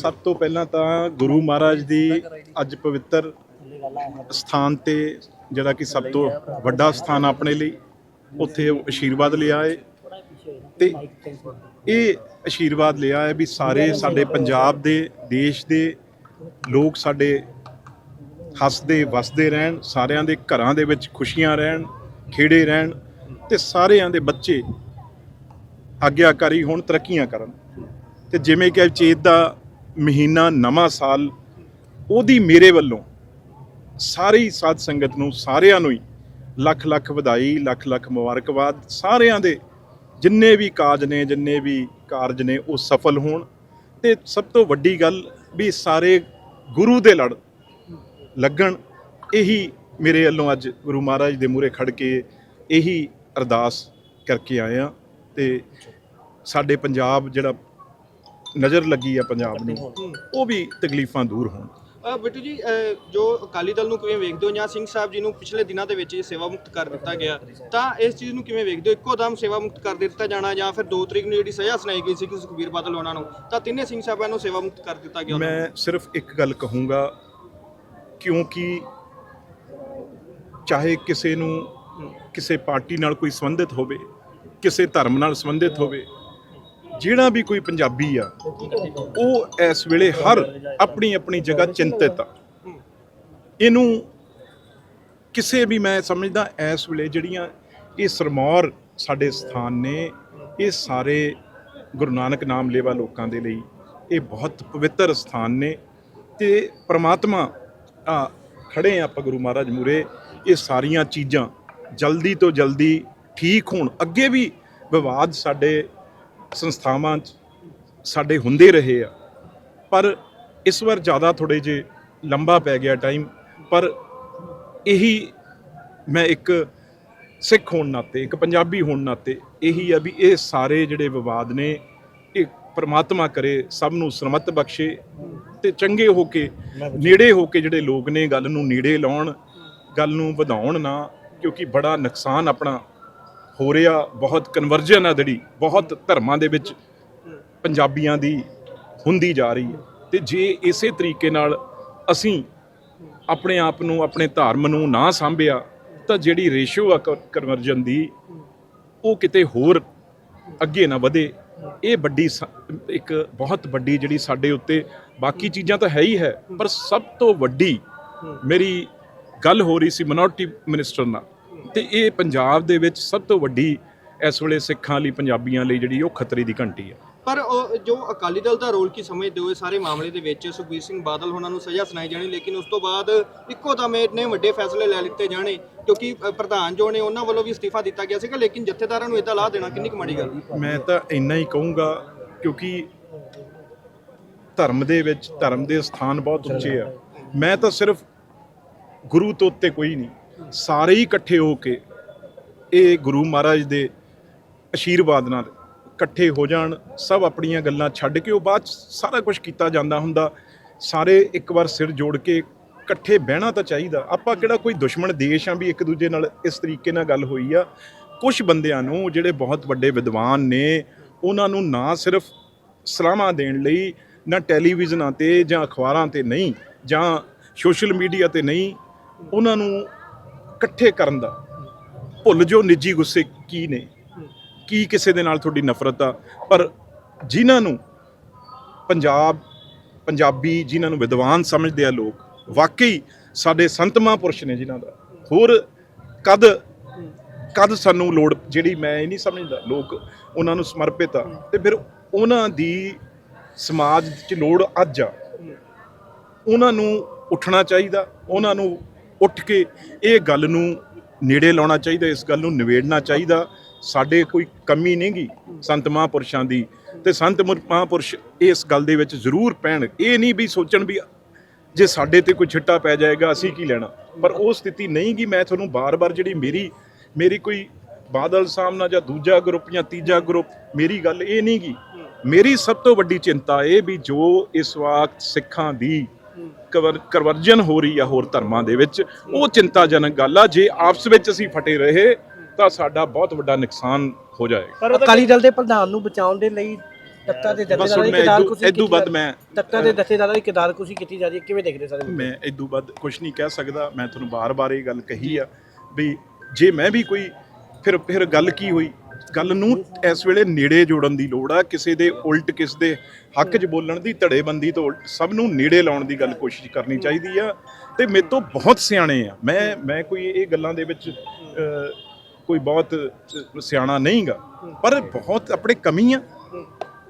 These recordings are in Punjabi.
ਸਭ ਤੋਂ ਪਹਿਲਾਂ ਤਾਂ ਗੁਰੂ ਮਹਾਰਾਜ ਦੀ ਅੱਜ ਪਵਿੱਤਰ ਸਥਾਨ ਤੇ ਜਿਹੜਾ ਕਿ ਸਭ ਤੋਂ ਵੱਡਾ ਸਥਾਨ ਆਪਣੇ ਲਈ, ਉੱਥੇ ਉਹ ਆਸ਼ੀਰਵਾਦ ਲਿਆ ਹੈ। ਤੇ ਇਹ ਆਸ਼ੀਰਵਾਦ ਲਿਆ ਹੈ ਵੀ ਸਾਰੇ ਸਾਡੇ ਪੰਜਾਬ ਦੇ, ਦੇਸ਼ ਦੇ ਲੋਕ ਸਾਡੇ ਹੱਸਦੇ, ਵਸਦੇ ਰਹਿਣ, ਸਾਰਿਆਂ ਦੇ ਘਰਾਂ ਦੇ ਵਿੱਚ ਖੁਸ਼ੀਆਂ ਰਹਿਣ, ਖੇੜੇ ਰਹਿਣ ਤੇ ਸਾਰਿਆਂ ਦੇ ਬੱਚੇ ਆਗਿਆਕਾਰੀ ਹੋਣ, ਤਰੱਕੀਆਂ ਕਰਨ। ਤੇ ਜਿਵੇਂ ਕਿ ਚੇਤ ਦਾ ਮਹੀਨਾ, ਨਵਾਂ ਸਾਲ, ਉਹਦੀ ਮੇਰੇ ਵੱਲੋਂ ਸਾਰੀ ਸਾਧ ਸੰਗਤ ਨੂੰ, ਸਾਰਿਆਂ ਨੂੰ ਹੀ ਲੱਖ ਲੱਖ ਵਧਾਈ, ਲੱਖ ਲੱਖ ਮੁਬਾਰਕਬਾਦ। ਸਾਰਿਆਂ ਦੇ ਜਿੰਨੇ ਵੀ ਕਾਜ ਨੇ, ਜਿੰਨੇ ਵੀ ਕਾਰਜ ਨੇ, ਉਹ ਸਫਲ ਹੋਣ। ਤੇ ਸਭ ਤੋਂ ਵੱਡੀ ਗੱਲ ਵੀ ਸਾਰੇ ਗੁਰੂ ਦੇ ਲੜ ਲੱਗਣ, ਇਹੀ ਮੇਰੇ ਵੱਲੋਂ ਅੱਜ ਗੁਰੂ ਮਹਾਰਾਜ ਦੇ ਮੂਹਰੇ ਖੜ ਕੇ ਇਹੀ ਅਰਦਾਸ ਕਰਕੇ ਆਏ ਆ ਤੇ ਸਾਡੇ ਪੰਜਾਬ ਜਿਹੜਾ ਨਜ਼ਰ ਲੱਗੀ ਆ ਪੰਜਾਬ ਨੂੰ ਉਹ ਵੀ ਤਕਲੀਫਾਂ ਦੂਰ ਹੋਣ। ਅ, ਬਿੱਟੂ ਜੀ ਅ, ਜੋ ਅਕਾਲੀ ਦਲ ਨੂੰ ਕਿਵੇਂ ਵੇਖਦੇ ਹੋ ਜਾਂ ਸਿੰਘ ਸਾਹਿਬ ਜੀ ਨੂੰ ਪਿਛਲੇ ਦਿਨਾਂ ਦੇ ਵਿੱਚ ਇਹ ਸੇਵਾ ਮੁਕਤ ਕਰ ਦਿੱਤਾ ਗਿਆ ਤਾਂ ਇਸ ਚੀਜ਼ ਨੂੰ ਕਿਵੇਂ ਵੇਖਦੇ ਹੋ? ਇੱਕੋ ਦਮ ਸੇਵਾ ਮੁਕਤ ਕਰ ਦਿੱਤਾ ਜਾਣਾ ਜਾਂ ਫਿਰ 2 ਤਰੀਕ ਨੂੰ ਜਿਹੜੀ ਸਜ਼ਾ ਸੁਣਾਈ ਗਈ ਸੀ ਕਿ ਸੁਖਬੀਰ ਬਾਦਲ ਉਹਨਾਂ ਨੂੰ ਤਾਂ ਤਿੰਨੇ ਸਿੰਘ ਸਾਹਿਬਾਂ ਨੂੰ ਸੇਵਾ ਮੁਕਤ ਕਰ ਦਿੱਤਾ ਗਿਆ ਉਹਨਾਂ ਨੂੰ। ਮੈਂ ਸਿਰਫ ਇੱਕ ਗੱਲ ਕਹੂੰਗਾ ਕਿਉਂਕਿ ਚਾਹੇ ਕਿਸੇ ਨੂੰ ਕਿਸੇ ਪਾਰਟੀ ਨਾਲ ਕੋਈ ਸੰਬੰਧਿਤ ਹੋਵੇ ਕਿਸੇ ਧਰਮ ਨਾਲ ਸੰਬੰਧਿਤ ਹੋਵੇ ਜਿਹੜਾ ਵੀ ਕੋਈ ਪੰਜਾਬੀ ਆ, ਉਹ ਇਸ ਵੇਲੇ ਹਰ ਆਪਣੀ ਆਪਣੀ ਜਗ੍ਹਾ ਚਿੰਤਿਤ ਆ। ਇਹਨੂੰ ਕਿਸੇ ਵੀ ਮੈਂ ਸਮਝਦਾ, ਇਸ ਵੇਲੇ ਜਿਹੜੀਆਂ ਇਹ ਸਰਮੌਰ ਸਾਡੇ ਸਥਾਨ ਨੇ, ਇਹ ਸਾਰੇ ਗੁਰੂ ਨਾਨਕ ਨਾਮ ਲੇਵਾ ਲੋਕਾਂ ਦੇ ਲਈ ਇਹ ਬਹੁਤ ਪਵਿੱਤਰ ਸਥਾਨ ਨੇ ਤੇ ਪ੍ਰਮਾਤਮਾ, ਆ, ਖੜੇ ਆ ਆਪਾਂ ਗੁਰੂ ਮਹਾਰਾਜ ਮੂਰੇ ਇਹ ਸਾਰੀਆਂ ਚੀਜ਼ਾਂ ਜਲਦੀ ਤੋਂ ਜਲਦੀ ਠੀਕ ਹੋਣ। ਅੱਗੇ ਵੀ ਵਿਵਾਦ ਸਾਡੇ ਸੰਸਥਾਵਾਂ 'ਚ ਸਾਡੇ ਹੁੰਦੇ ਰਹੇ ਆ। ਪਰ ਇਸ ਵਾਰ ਜ਼ਿਆਦਾ ਥੋੜੇ ਜੇ ਲੰਬਾ ਪੈ ਗਿਆ ਟਾਈਮ ਪਰ ਇਹੀ ਮੈਂ ਇੱਕ ਸਿੱਖ ਹੋਣ ਨਾਤੇ, ਇੱਕ ਪੰਜਾਬੀ ਹੋਣ ਨਾਤੇ ਇਹੀ ਆ ਵੀ ਇਹ ਸਾਰੇ ਜਿਹੜੇ ਵਿਵਾਦ ਨੇ, ਇਹ ਪਰਮਾਤਮਾ ਕਰੇ, ਸਭ ਨੂੰ ਸਰਮਤ ਬਖਸ਼ੇ ਤੇ ਚੰਗੇ ਹੋ ਕੇ, ਨੇੜੇ ਹੋ ਕੇ ਜਿਹੜੇ ਲੋਕ ਨੇ, ਗੱਲ ਨੂੰ ਨੇੜੇ ਲਾਉਣ, ਗੱਲ ਨੂੰ ਵਧਾਉਣ ਨਾ, ਕਿਉਂਕਿ ਬੜਾ ਨੁਕਸਾਨ ਆਪਣਾ ਹੋ ਰਿਹਾ, ਬਹੁਤ ਕਨਵਰਜਨ ਆ ਜਿਹੜੀ, ਬਹੁਤ ਧਰਮਾਂ ਦੇ ਵਿੱਚ ਪੰਜਾਬੀਆਂ ਦੀ ਹੁੰਦੀ ਜਾ ਰਹੀ ਹੈ। ਤੇ ਜੇ ਇਸੇ ਤਰੀਕੇ ਨਾਲ ਅਸੀਂ ਆਪਣੇ ਆਪ ਨੂੰ, ਆਪਣੇ ਧਰਮ ਨੂੰ ਨਾ ਸਾਂਭਿਆ, ਤਾਂ ਜਿਹੜੀ ਰੇਸ਼ੋ ਆ ਕਨਵਰਜਨ ਦੀ, ਉਹ ਕਿਤੇ ਹੋਰ ਅੱਗੇ ਨਾ ਵਧੇ। ਇਹ ਵੱਡੀ ਸ- ਇੱਕ ਬਹੁਤ ਵੱਡੀ ਜਿਹੜੀ ਸਾਡੇ ਉੱਤੇ ਬਾਕੀ ਚੀਜ਼ਾਂ ਤਾਂ ਹੈ ਹੀ ਹੈ, ਪਰ ਸਭ ਤੋਂ ਵੱਡੀ ਮੇਰੀ ਗੱਲ ਹੋ ਰਹੀ ਸੀ ਮਿਨੋਰਟੀ ਮਿਨਿਸਟਰ ਨਾਲ। ਤੇ ਇਹ ਪੰਜਾਬ ਦੇ ਵਿੱਚ ਸਭ ਤੋਂ ਵੱਡੀ ਇਸ ਵੇਲੇ ਸਿੱਖਾਂ ਲਈ ਪੰਜਾਬੀਆਂ ਲਈ ਜਿਹੜੀ ਉਹ ਖਤਰੇ ਦੀ ਘੰਟੀ ਹੈ ਪਰ ਉਹ ਜੋ ਅਕਾਲੀ ਦਲ ਦਾ ਰੋਲ ਕੀ ਸਮਝਦੇ ਹੋ? ਇਹ ਸਾਰੇ ਮਾਮਲੇ ਦੇ ਵਿੱਚ ਸੁਖਬੀਰ ਸਿੰਘ ਬਾਦਲ ਉਹਨਾਂ ਨੂੰ ਸਜ਼ਾ ਸੁਣਾਈ ਜਾਣੀ ਲੇਕਿਨ ਉਸ ਤੋਂ ਬਾਅਦ ਇੱਕੋ ਦਮ ਇੰਨੇ ਵੱਡੇ ਫੈਸਲੇ ਲੈ ਲਿੱਤੇ ਜਾਣੇ ਕਿਉਂਕਿ ਪ੍ਰਧਾਨ ਜੋ ਨੇ ਉਹਨਾਂ ਵੱਲੋਂ ਵੀ ਅਸਤੀਫਾ ਦਿੱਤਾ ਗਿਆ ਸੀਗਾ ਲੇਕਿਨ ਜਥੇਦਾਰਾਂ ਨੂੰ ਇਦਾਂ ਲਾ ਦੇਣਾ ਕਿੰਨੀ ਕੁ ਮਾੜੀ ਗੱਲ ਮੈਂ ਤਾਂ ਇੰਨਾ ਹੀ ਕਹੂੰਗਾ ਕਿਉਂਕਿ ਧਰਮ ਦੇ ਵਿੱਚ ਧਰਮ ਦੇ ਸਥਾਨ ਬਹੁਤ ਉੱਚੇ ਆ। ਮੈਂ ਤਾਂ ਸਿਰਫ ਗੁਰੂ ਤੋਂ ਉੱਤੇ ਕੋਈ ਨਹੀਂ। ਸਾਰੇ ਹੀ ਇਕੱਠੇ ਹੋ ਕੇ ਇਹ ਗੁਰੂ ਮਹਾਰਾਜ ਦੇ ਆਸ਼ੀਰਵਾਦ ਨਾਲ ਇਕੱਠੇ ਹੋ ਜਾਣ, ਸਭ ਆਪਣੀਆਂ ਗੱਲਾਂ ਛੱਡ ਕੇ ਉਹ ਬਾਅਦ 'ਚ ਸਾਰਾ ਕੁਝ ਕੀਤਾ ਜਾਂਦਾ ਹੁੰਦਾ। ਸਾਰੇ ਇੱਕ ਵਾਰ ਸਿਰ ਜੋੜ ਕੇ ਇਕੱਠੇ ਬਹਿਣਾ ਤਾਂ ਚਾਹੀਦਾ। ਆਪਾਂ ਕਿਹੜਾ ਕੋਈ ਦੁਸ਼ਮਣ ਦੇਸ਼ ਆ ਵੀ ਇੱਕ ਦੂਜੇ ਨਾਲ ਇਸ ਤਰੀਕੇ ਨਾਲ ਗੱਲ ਹੋਈ ਆ। ਕੁਝ ਬੰਦਿਆਂ ਨੂੰ ਜਿਹੜੇ ਬਹੁਤ ਵੱਡੇ ਵਿਦਵਾਨ ਨੇ, ਉਹਨਾਂ ਨੂੰ ਨਾ ਸਿਰਫ ਸਲਾਹਾਂ ਦੇਣ ਲਈ, ਨਾ ਟੈਲੀਵਿਜ਼ਨਾਂ ਤੇ ਜਾਂ ਅਖਬਾਰਾਂ ਤੇ ਨਹੀਂ, ਜਾਂ ਸੋਸ਼ਲ ਮੀਡੀਆ ਤੇ ਨਹੀਂ, ਉਹਨਾਂ ਨੂੰ ਇਕੱਠੇ ਕਰਨ ਦਾ। ਭੁੱਲ ਜੋ ਨਿੱਜੀ ਗੁੱਸੇ ਕੀ ਨੇ। ਕੀ ਕਿਸੇ ਦੇ ਨਾਲ ਤੁਹਾਡੀ ਨਫ਼ਰਤ ਆ। ਪਰ ਜਿਨ੍ਹਾਂ ਨੂੰ ਪੰਜਾਬ, ਪੰਜਾਬੀ ਜਿਨ੍ਹਾਂ ਨੂੰ ਵਿਦਵਾਨ ਸਮਝਦੇ ਆ ਲੋਕ, ਵਾਕਈ ਸਾਡੇ ਸੰਤ ਮਹਾਂਪੁਰਸ਼ ਨੇ ਜਿਨ੍ਹਾਂ ਦਾ। ਹੋਰ ਕਦ ਕਦ ਸਾਨੂੰ ਲੋੜ, ਜਿਹੜੀ ਮੈਂ ਇਹ ਨਹੀਂ ਸਮਝਦਾ, ਲੋਕ ਉਹਨਾਂ ਨੂੰ ਸਮਰਪਿਤ ਆ। ਤੇ ਫਿਰ ਉਹਨਾਂ ਦੀ ਸਮਾਜ 'ਚ ਲੋੜ ਅੱਜ ਆ। ਉਹਨਾਂ ਨੂੰ ਉੱਠਣਾ ਚਾਹੀਦਾ। ਉਹਨਾਂ ਨੂੰ ਉੱਠ ਕੇ ਇਹ ਗੱਲ ਨੂੰ ਨੇੜੇ ਲਾਉਣਾ ਚਾਹੀਦਾ, ਇਸ ਗੱਲ ਨੂੰ ਨਿਵੇੜਨਾ ਚਾਹੀਦਾ, ਸਾਡੇ ਕੋਈ ਕਮੀ ਨਹੀਂਗੀ ਸੰਤ ਮਹਾਂਪੁਰਸ਼ਾਂ ਦੀ। ਤੇ ਸੰਤ ਮੁਰ- ਮਹਾਂਪੁਰਸ਼ ਇਸ ਗੱਲ ਦੇ ਵਿੱਚ ਜ਼ਰੂਰ ਪੈਣ। ਇਹ ਨਹੀਂ ਵੀ ਸੋਚਣ ਵੀ ਜੇ ਸਾਡੇ ਤੇ ਕੋਈ ਛਿੱਟਾ ਪੈ ਜਾਏਗਾ, ਅਸੀਂ ਕੀ ਲੈਣਾ? ਪਰ ਉਹ ਸਥਿਤੀ ਨਹੀਂ ਗੀ, ਮੈਂ ਤੁਹਾਨੂੰ ਬਾਰ-ਬਾਰ ਜਿਹੜੀ ਮੇਰੀ ਮੇਰੀ ਕੋਈ ਬਾਦਲ ਸਾਹਮਣਾ ਜਾਂ ਦੂਜਾ ਗਰੁੱਪ ਜਾਂ ਤੀਜਾ ਗਰੁੱਪ, ਮੇਰੀ ਗੱਲ ਇਹ ਨਹੀਂ ਗੀ। ਮੇਰੀ ਸਭ ਤੋਂ ਵੱਡੀ ਚਿੰਤਾ ਇਹ ਵੀ ਜੋ ਇਸ ਵਕਤ ਸਿੱਖਾਂ ਦੀ ਕਵਰ ਕਰਵਰਜਨ ਹੋ ਰਹੀ ਆ ਹੋਰ ਧਰਮਾਂ ਦੇ ਵਿੱਚ ਉਹ ਚਿੰਤਾਜਨਕ ਗੱਲ ਆ ਜੇ ਆਪਸ ਵਿੱਚ ਅਸੀਂ ਫਟੇ ਰਹੇ ਤਾਂ ਸਾਡਾ ਬਹੁਤ ਵੱਡਾ ਨੁਕਸਾਨ ਹੋ ਜਾਏਗਾ। ਅਕਾਲੀ ਦਲ ਦੇ ਪ੍ਰਧਾਨ ਨੂੰ ਬਚਾਉਣ ਦੇ ਲਈ ਤੱਤਾ ਦੇ ਜਥੇਦਾਰਾਂ ਦੀ ਮੈਂ ਕਿਦਾਰ ਕੁਸ਼ੀ ਇਦੋਂ ਵੱਧ ਮੈਂ ਤੱਤਾ ਦੇ ਜਥੇਦਾਰਾਂ ਦੀ ਕਿਦਾਰ ਕੁਸ਼ੀ ਕੀਤੀ ਜਾ ਰਹੀ ਹੈ। ਕਿਵੇਂ ਦੇਖਦੇ ਸਾਰੇ ਮੈਂ ਇਦੋਂ ਵੱਧ ਕੁਝ ਨਹੀਂ ਕਹਿ ਸਕਦਾ ਮੈਂ ਤੁਹਾਨੂੰ ਬਾਰ-ਬਾਰ ਇਹ ਗੱਲ ਕਹੀ ਆ ਵੀ ਜੇ ਮੈਂ ਵੀ ਕੋਈ ਫਿਰ ਫਿਰ ਗੱਲ ਕੀ ਹੋਈ? ਗੱਲ ਨੂੰ ਇਸ ਵੇਲੇ ਨੇੜੇ ਜੋੜਨ ਦੀ ਲੋੜ ਆ ਕਿਸੇ ਦੇ ਉਲਟ ਕਿਸ ਦੇ ਹੱਕ 'ਚ ਬੋਲਣ ਦੀ ਧੜੇਬੰਦੀ ਤੋਂ ਉਲਟ ਸਭ ਨੂੰ ਨੇੜੇ ਲਾਉਣ ਦੀ ਗੱਲ ਕੋਸ਼ਿਸ਼ ਕਰਨੀ ਚਾਹੀਦੀ ਆ। ਤੇ ਮੇਰੇ ਤੋਂ ਬਹੁਤ ਸਿਆਣੇ ਆ। ਮੈਂ ਮੈਂ ਕੋਈ ਇਹ ਗੱਲਾਂ ਦੇ ਵਿੱਚ ਕੋਈ ਬਹੁਤ ਸਿਆਣਾ ਨਹੀਂਗਾ। ਪਰ ਬਹੁਤ ਆਪਣੇ ਕਮੀ ਆ।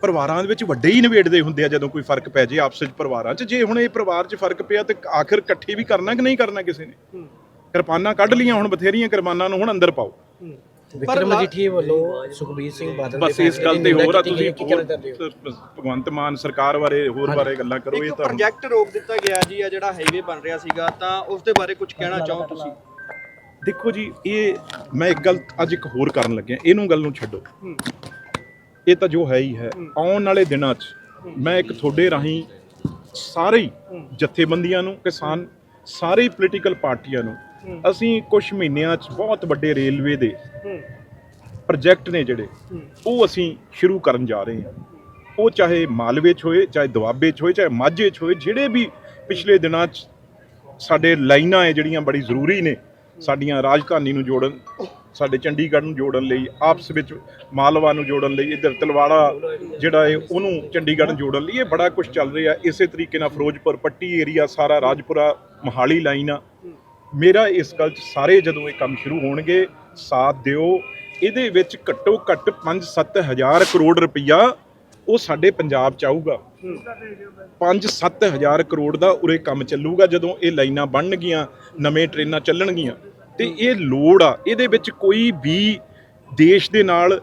ਪਰਿਵਾਰਾਂ ਦੇ ਵਿੱਚ ਵੱਡੇ ਹੀ ਨਿਬੇੜਦੇ ਹੁੰਦੇ ਆ ਜਦੋਂ ਕੋਈ ਫ਼ਰਕ ਪੈ ਜੇ ਆਪਸ ਵਿੱਚ ਪਰਿਵਾਰਾਂ 'ਚ। ਜੇ ਹੁਣ ਇਹ ਪਰਿਵਾਰ 'ਚ ਫ਼ਰਕ ਪਿਆ ਤੇ ਆਖਿਰ ਇਕੱਠੇ ਵੀ ਕਰਨਾ ਕਿ ਨਹੀਂ ਕਰਨਾ ਕਿਸੇ ਨੇ? ਕਿਰਪਾਨਾਂ ਕੱਢ ਲੀਆਂ ਹੁਣ ਬਥੇਰੀਆਂ ਕਿਰਪਾਨਾਂ ਨੂੰ ਹੁਣ ਅੰਦਰ ਪਾਓ। ਵਿਕਰਮ ਮਜੀਠੀਏ ਵੱਲੋਂ ਸੁਖਬੀਰ ਸਿੰਘ ਬਾਦਲ ਬਸ ਦੇ ਇਸ ਗੱਲ ਤੇ ਫੈਸਲੇ ਦੀ ਹੋਰ ਆ ਨਿੰਦਾ ਕੀਤੀ ਤੁਸੀਂ ਗਈ, ਕੀ ਕਹਿਣਾ ਚਾਹੁੰਦੇ ਹੋ? ਹੋਰ ਭਗਵੰਤ ਮਾਨ ਸਰਕਾਰ ਬਾਰੇ ਹੋਰ ਬਾਰੇ ਗੱਲਾਂ ਕਰੋ ਇਹ ਇੱਕ ਤਾਂ ਪ੍ਰੋਜੈਕਟ ਰੋਕ ਦਿੱਤਾ ਗਿਆ ਜੀ ਆ ਜਿਹੜਾ ਹਾਈਵੇ ਬਣ ਰਿਹਾ ਸੀਗਾ ਤਾਂ ਉਸ ਦੇ ਬਾਰੇ ਕੁਝ ਕਹਿਣਾ ਚਾਹੋ ਤੁਸੀਂ? ਦੇਖੋ ਜੀ ਇਹ ਮੈਂ ਇੱਕ ਗੱਲ ਅੱਜ ਇੱਕ ਹੋਰ ਕਰਨ ਲੱਗਿਆ ਇਹਨੂੰ ਗੱਲ ਨੂੰ ਛੱਡੋ। ਇਹ ਤਾਂ ਜੋ ਹੈ ਹੀ ਹੈ ਆਉਣ ਵਾਲੇ ਦਿਨਾਂ 'ਚ ਮੈਂ ਇੱਕ ਤੁਹਾਡੇ ਰਾਹੀਂ ਸਾਰੇ ਜਥੇਬੰਦੀਆਂ ਨੂੰ ਕਿਸਾਨ ਸਾਰੇ ਪੋਲੀਟੀਕਲ ਪਾਰਟੀਆਂ ਨੂੰ ਅਸੀਂ ਕੁਝ ਮਹੀਨਿਆਂ 'ਚ ਬਹੁਤ ਵੱਡੇ ਰੇਲਵੇ ਦੇ ਪ੍ਰੋਜੈਕਟ ਨੇ ਜਿਹੜੇ ਉਹ ਅਸੀਂ ਸ਼ੁਰੂ ਕਰਨ ਜਾ ਰਹੇ ਹਾਂ। ਉਹ ਚਾਹੇ ਮਾਲਵੇ 'ਚ ਹੋਏ ਚਾਹੇ ਦੁਆਬੇ 'ਚ ਹੋਏ ਚਾਹੇ ਮਾਝੇ 'ਚ ਹੋਏ ਜਿਹੜੇ ਵੀ ਪਿਛਲੇ ਦਿਨਾਂ 'ਚ ਸਾਡੇ ਲਾਈਨਾਂ ਹੈ ਜਿਹੜੀਆਂ ਬੜੀ ਜ਼ਰੂਰੀ ਨੇ ਸਾਡੀਆਂ ਰਾਜਧਾਨੀ ਨੂੰ ਜੋੜਨ ਸਾਡੇ ਚੰਡੀਗੜ੍ਹ ਨੂੰ ਜੋੜਨ ਲਈ ਆਪਸ ਵਿੱਚ ਮਾਲਵਾ ਨੂੰ ਜੋੜਨ ਲਈ ਇੱਧਰ ਤਲਵਾੜਾ ਜਿਹੜਾ ਹੈ ਉਹਨੂੰ ਚੰਡੀਗੜ੍ਹ ਨੂੰ ਜੋੜਨ ਲਈ ਇਹ ਬੜਾ ਕੁਝ ਚੱਲ ਰਿਹਾ। ਇਸੇ ਤਰੀਕੇ ਨਾਲ ਫਿਰੋਜ਼ਪੁਰ ਪੱਟੀ ਏਰੀਆ ਸਾਰਾ ਰਾਜਪੁਰਾ ਮੋਹਾਲੀ ਲਾਈਨ ਆ ਮੇਰਾ ਇਸ ਗੱਲ 'ਚ ਸਾਰੇ ਜਦੋਂ ਇਹ ਕੰਮ ਸ਼ੁਰੂ ਹੋਣਗੇ, ਸਾਥ ਦਿਓ। ਇਹਦੇ ਵਿੱਚ ਘੱਟੋ ਘੱਟ 5-7 ਹਜ਼ਾਰ ਕਰੋੜ ਰੁਪਈਆ ਉਹ ਸਾਡੇ ਪੰਜਾਬ 'ਚ ਆਊਗਾ। 5-7 ਹਜ਼ਾਰ ਕਰੋੜ ਦਾ ਉਰੇ ਕੰਮ ਚੱਲੂਗਾ ਜਦੋਂ ਇਹ ਲਾਈਨਾਂ ਬਣਨਗੀਆਂ, ਨਵੇਂ ਟ੍ਰੇਨਾਂ ਚੱਲਣਗੀਆਂ। ਤੇ ਇਹ ਲੋੜ ਆ, ਇਹਦੇ ਵਿੱਚ ਕੋਈ ਵੀ ਦੇਸ਼ ਦੇ ਨਾਲ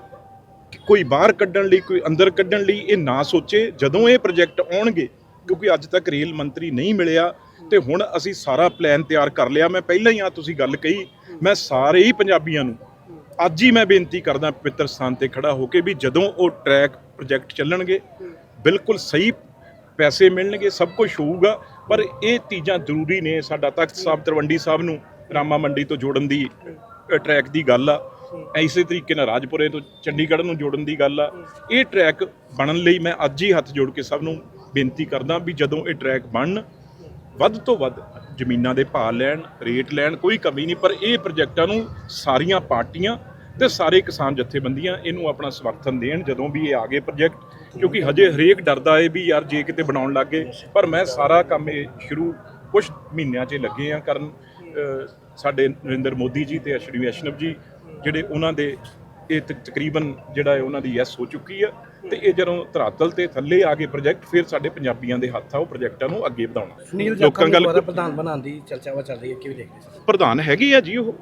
ਕੋਈ ਬਾਹਰ ਕੱਢਣ ਲਈ, ਕੋਈ ਅੰਦਰ ਕੱਢਣ ਲਈ ਇਹ ਨਾ ਸੋਚੇ। ਜਦੋਂ ਇਹ ਪ੍ਰੋਜੈਕਟ ਆਉਣਗੇ ਕਿਉਂਕਿ ਅੱਜ ਤੱਕ ਰੇਲ ਮੰਤਰੀ ਨਹੀਂ ਮਿਲਿਆ ਤੇ ਹੁਣ ਅਸੀਂ ਸਾਰਾ ਪਲਾਨ ਤਿਆਰ ਕਰ ਲਿਆ। ਮੈਂ ਪਹਿਲਾਂ ਹੀ ਆ ਤੁਸੀਂ ਗੱਲ ਕਹੀ, ਮੈਂ ਸਾਰੇ ਹੀ ਪੰਜਾਬੀਆਂ ਨੂੰ ਅੱਜ ਹੀ ਮੈਂ ਬੇਨਤੀ ਕਰਦਾ ਪਵਿੱਤਰ ਸਥਾਨ ਤੇ ਖੜਾ ਹੋ ਕੇ ਵੀ ਜਦੋਂ ਉਹ ਟਰੈਕ ਪ੍ਰੋਜੈਕਟ ਚੱਲਣਗੇ, ਬਿਲਕੁਲ ਸਹੀ ਪੈਸੇ ਮਿਲਣਗੇ, ਸਭ ਕੁਝ ਹੋਊਗਾ। ਪਰ ਇਹ ਚੀਜ਼ਾਂ ਜ਼ਰੂਰੀ ਨੇ ਸਾਡਾ ਤਖਤ ਸਾਹਿਬ ਤਰਵੰਡੀ ਸਾਹਿਬ ਨੂੰ ਰਾਮਾ ਮੰਡੀ ਤੋਂ ਜੋੜਨ ਦੀ ਟਰੈਕ ਦੀ ਗੱਲ ਆ। ਇਸੇ ਤਰੀਕੇ ਨਾਲ ਰਾਜਪੁਰੇ ਤੋਂ ਚੰਡੀਗੜ੍ਹ ਨੂੰ ਜੋੜਨ ਦੀ ਗੱਲ ਆ। ਇਹ ਟਰੈਕ ਬਣਨ ਲਈ ਮੈਂ ਅੱਜ ਹੀ ਹੱਥ ਜੋੜ ਕੇ ਸਭ ਨੂੰ ਬੇਨਤੀ ਕਰਦਾ ਵੀ ਜਦੋਂ ਇਹ ਟਰੈਕ ਬਣਨ, ਵੱਧ ਤੋਂ ਵੱਧ ਜ਼ਮੀਨਾਂ ਦੇ ਭਾਅ ਲੈਣ ਰੇਟ ਲੈਣ, ਕੋਈ ਕਮੀ ਨਹੀਂ, ਪਰ ਇਹ ਪ੍ਰੋਜੈਕਟਾਂ ਨੂੰ ਸਾਰੀਆਂ ਪਾਰਟੀਆਂ ਤੇ ਸਾਰੇ ਕਿਸਾਨ ਜਥੇਬੰਦੀਆਂ ਇਹਨੂੰ ਆਪਣਾ ਸਮਰਥਨ ਦੇਣ, ਜਦੋਂ ਵੀ ਇਹ ਆ ਗਏ ਪ੍ਰੋਜੈਕਟ ਕਿਉਂਕਿ ਹਜੇ ਹਰੇਕ ਡਰਦਾ ਏ ਵੀ ਯਾਰ ਜੇ ਕਿਤੇ ਬਣਾਉਣ ਲੱਗ ਗਏ, ਪਰ ਮੈਂ ਸਾਰਾ ਕੰਮ ਇਹ ਸ਼ੁਰੂ ਕੁਝ ਮਹੀਨਿਆਂ 'ਚ ਲੱਗੇ ਆ ਕਰਨ ਸਾਡੇ ਨਰਿੰਦਰ ਮੋਦੀ ਜੀ ਤੇ ਅਸ਼ਵਨੀ ਵੈਸ਼ਨਵ ਜੀ, ਜਿਹੜੇ ਉਹਨਾਂ ਦੇ ਇਹ ਤਕ- ਤਕਰੀਬਨ ਜਿਹੜਾ ਹੈ ਉਹਨਾਂ ਦੀ ਯੈਸ ਹੋ ਚੁੱਕੀ ਆ ਤੇ ਇਹ ਜਦੋਂ ਧਰਾਤਲ ਤੇ ਥੱਲੇ ਆ ਗਏ ਪ੍ਰੋਜੈਕਟ ਫਿਰ ਸਾਡੇ ਪੰਜਾਬੀਆਂ ਦੇ ਹੱਥ ਆ ਉਹ ਪ੍ਰੋਜੈਕਟਾਂ ਨੂੰ ਅੱਗੇ ਵਧਾਉਣਾ। ਸੁਨੀਲ ਲੋਕਾਂ ਗੱਲ- ਪ੍ਰਧਾਨ ਬਣਾਉਣ ਦੀ ਚਰਚਾਵਾ ਚੱਲ ਰਹੀ ਹੈ ਕਿਵੇਂ ਦੇਖਦੇ ਹੋ? ਪ੍ਰਧਾਨ ਹੈਗੇ ਆ ਜੀ ਉਹ।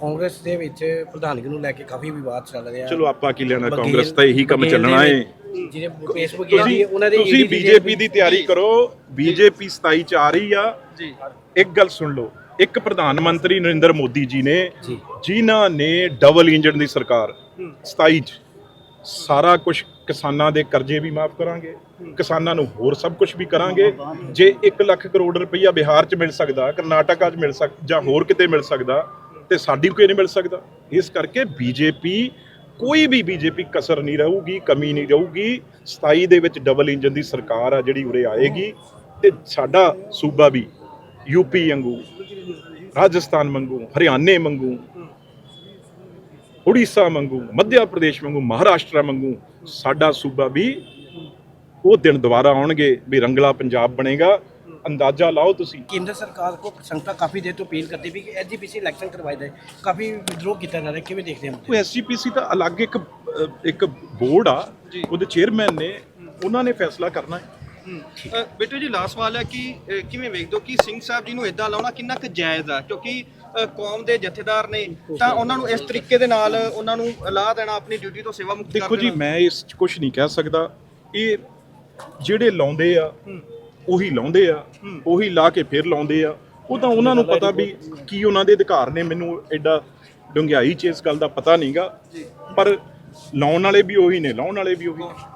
ਕਾਂਗਰਸ ਦੇ ਵਿੱਚ ਪ੍ਰਧਾਨਗੀ ਨੂੰ ਲੈ ਕੇ ਕਾਫੀ ਵਿਵਾਦ ਚੱਲ ਰਿਹਾ। ਚਲੋ ਆਪਾਂ ਕੀ ਲੈਣਾ ਕਾਂਗਰਸ ਤਾਂ ਇਹੀ ਕੰਮ ਚੱਲਣਾ ਦੇ ਵਿੱਚ ਜਿਹੜੇ ਭੁਪੇਸ਼ ਤੁਸੀਂ ਉਹਨਾਂ ਦੇ ਤੁਸੀਂ ਦੀ ਬੀਜੇਪੀ ਦੀ ਤਿਆਰੀ ਕਰੋ ਬੀਜੇਪੀ 27 ਚ ਆ ਰਹੀ ਆ। ਜੀ। ਇੱਕ ਗੱਲ ਸੁਣ ਲਓ ਇੱਕ ਪ੍ਰਧਾਨ ਮੰਤਰੀ ਨਰਿੰਦਰ ਮੋਦੀ ਜੀ ਨੇ ਜਿਨ੍ਹਾਂ ਨੇ ਡਬਲ ਇੰਜਨ ਦੀ ਸਰਕਾਰ 27 ਚ। ਸਾਰਾ ਕੁਝ ਕਿਸਾਨਾਂ ਦੇ ਕਰਜ਼ੇ ਵੀ ਮਾਫ ਕਰਾਂਗੇ ਕਿਸਾਨਾਂ ਨੂੰ ਹੋਰ ਸਭ ਕੁਝ ਵੀ ਕਰਾਂਗੇ। ਜੇ 1 ਲੱਖ ਕਰੋੜ ਰੁਪਈਆ ਬਿਹਾਰ ਚ ਮਿਲ ਸਕਦਾ ਕਰਨਾਟਕਾ ਚ ਮਿਲ ਸਕ ਜਾਂ ਹੋਰ ਕਿਤੇ ਮਿਲ ਸਕਦਾ ਤੇ ਸਾਡੀ ਕੋਈ ਨਹੀਂ ਮਿਲ ਸਕਦਾ। ਇਸ ਕਰਕੇ ਬੀਜੇਪੀ ਕੋਈ ਵੀ ਬੀਜੇਪੀ ਕਸਰ ਨਹੀਂ ਰਹੂਗੀ ਕਮੀ ਨਹੀਂ ਰਹੂਗੀ। 27 ਦੇ ਵਿੱਚ ਡਬਲ ਇੰਜਨ ਦੀ ਸਰਕਾਰ ਆ ਜਿਹੜੀ ਉਰੇ ਆਏਗੀ। ਤੇ ਸਾਡਾ ਸੂਬਾ ਵੀ ਯੂਪੀ ਵਾਂਗੂ ਰਾਜਸਥਾਨ ਵਾਂਗੂ ਹਰਿਆਣੇ ਵਾਂਗੂ ਉੜੀਸਾ ਵਾਂਗੂ ਮੱਧ ਪ੍ਰਦੇਸ਼ ਵਾਂਗੂ ਮਹਾਰਾਸ਼ਟਰ ਵਾਂਗੂ ਸਾਡਾ ਸੂਬਾ ਵੀ ਉਹ ਦਿਨ ਦੁਬਾਰਾ ਆਉਣਗੇ ਵੀ ਰੰਗਲਾ ਪੰਜਾਬ ਬਣੇਗਾ। ਅੰਦਾਜ਼ਾ ਲਾਓ ਤੁਸੀਂ। ਕੇਂਦਰ ਸਰਕਾਰ ਕੋ ਸੰਸਥਾ ਕਾਫੀ ਦੇਰ ਤੋਂ ਅਪੀਲ ਕਰਦੀ ਵੀ ਕਿ ਐਸਜੀਪੀਸੀ ਇਲੈਕਸ਼ਨ ਕਰਵਾਏ ਜਾਏ। ਕਾਫੀ ਵਿਡਰੋ ਕੀਤਾ ਜਾ ਰਿਹਾ ਕਿਵੇਂ ਦੇਖਦੇ ਹੋ ਉਹ ਐਸਜੀਪੀਸੀ ਦਾ ਅਲੱਗ ਇੱਕ ਇੱਕ ਬੋਰਡ ਆ ਉਹਦੇ ਚੇਅਰਮੈਨ ਨੇ ਉਹਨਾਂ ਨੇ ਫੈਸਲਾ ਕਰਨਾ ਹੈ। ਬੇਟੂ ਜੀ ਲਾਸਟ ਸਵਾਲ ਹੈ ਕਿ ਕਿਵੇਂ ਵੇਖਦੇ ਹੋ ਕਿ ਸਿੰਘ ਸਾਹਿਬ ਜੀ ਨੂੰ ਇਦਾਂ ਲਾਉਣਾ ਕਿੰਨਾ ਕੁ ਜਾਇਜ਼ ਆ? ਕਿਉਂਕਿ ਕੌਮ ਦੇ ਜਥੇਦਾਰ ਨੇ ਤਾਂ ਉਹਨਾਂ ਨੂੰ ਇਸ ਤਰੀਕੇ ਦੇ ਨਾਲ ਉਹਨਾਂ ਨੂੰ ਲਾ ਦੇਣਾ ਆਪਣੀ ਡਿਊਟੀ ਤੋਂ ਸੇਵਾ ਮੁਕਤ ਕਰ ਦੇਖੋ ਜੀ ਮੈਂ ਇਸ 'ਚ ਕੁਝ ਨਹੀਂ ਕਹਿ ਸਕਦਾ। ਇਹ ਜਿਹੜੇ ਲਾਉਂਦੇ ਆ ਉਹੀ ਲਾਉਂਦੇ ਆ ਉਹੀ ਲਾ ਕੇ ਫਿਰ ਲਾਉਂਦੇ ਆ। ਉਹ ਤਾਂ ਉਹਨਾਂ ਨੂੰ ਪਤਾ ਵੀ ਕੀ ਉਹਨਾਂ ਦੇ ਅਧਿਕਾਰ ਨੇ ਮੈਨੂੰ ਐਡਾ ਡੁੰਗਿਆਈ ਚ ਇਸ ਗੱਲ ਦਾ ਪਤਾ ਨਹੀਂਗਾ ਪਰ ਲਾਉਣ ਵਾਲੇ ਵੀ ਉਹੀ ਨੇ ਲਾਉਣ ਵਾਲੇ ਵੀ ਉਹੀ ਨੇ।